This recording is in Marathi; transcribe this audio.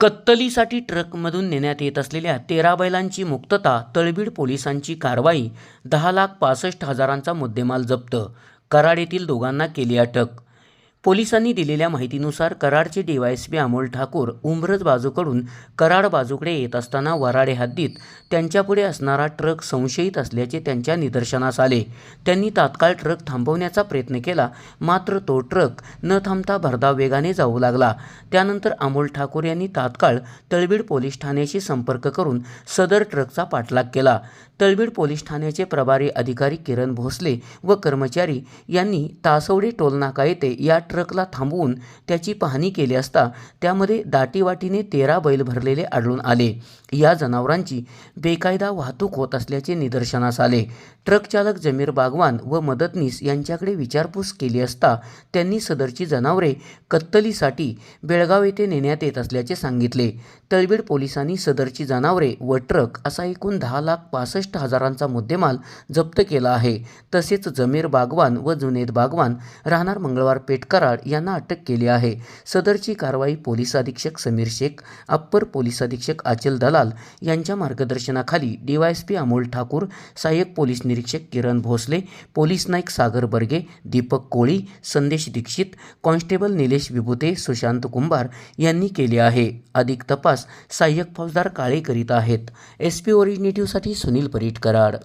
कत्तलीसाठी ट्रकमधून नेण्यात येत असलेल्या तेरा बैलांची मुक्तता तळबीड पोलिसांची कारवाई दहा लाख पासष्ट हजारांचा मुद्देमाल जप्त कराड येथील दोघांना केली अटक. पोलिसांनी दिलेल्या माहितीनुसार कराडचे डीवायएसपी अमोल ठाकूर उंब्रज बाजूकडून कराड बाजूकडे येत असताना वराडे हद्दीत त्यांच्यापुढे असणारा ट्रक संशयित असल्याचे त्यांच्या निदर्शनास आले. त्यांनी तात्काळ ट्रक थांबवण्याचा प्रयत्न केला मात्र तो ट्रक न थांबता भरधाव वेगाने जाऊ लागला. त्यानंतर अमोल ठाकूर यांनी तात्काळ तळबीड पोलीस ठाण्याशी संपर्क करून सदर ट्रकचा पाठलाग केला. तळबीड पोलीस ठाण्याचे प्रभारी अधिकारी किरण भोसले व कर्मचारी यांनी तासवडे टोलनाका येथे या ट्रकला थांबवून त्याची पाहणी केली असता त्यामध्ये दाटीवाटीने तेरा बैल भरलेले आढळून आले. या जनावरांची बेकायदा वाहतूक होत असल्याचे निदर्शनास आले. ट्रक चालक जमीर बागवान व मदतनीस यांच्याकडे विचारपूस केली असता त्यांनी सदरची जनावरे कत्तलीसाठी बेळगाव येथे नेण्यात येत असल्याचे सांगितले. तळबीड पोलिसांनी सदरची जनावरे व ट्रक असा एकूण दहा लाख पासष्ट हजारांचा मुद्देमाल जप्त केला आहे. तसेच जमीर बागवान व जुनेद बागवान राहणार मंगळवार पेटकर कराड यांना अटक केली आहे. सदरची कारवाई पोलीस अधीक्षक समीर शेख अप्पर पोलीस अधीक्षक आचल दलाल यांच्या मार्गदर्शनाखाली डीवायएसपी अमोल ठाकूर सहाय्यक पोलीस निरीक्षक किरण भोसले पोलीस नाईक सागर बर्गे दीपक कोळी संदेश दीक्षित कॉन्स्टेबल निलेश विभुते सुशांत कुंभार यांनी केली आहे. अधिक तपास सहाय्यक फौजदार काळे करीत आहेत. एस पी ओरिजिनेटिव्हसाठी सुनील परीट कराड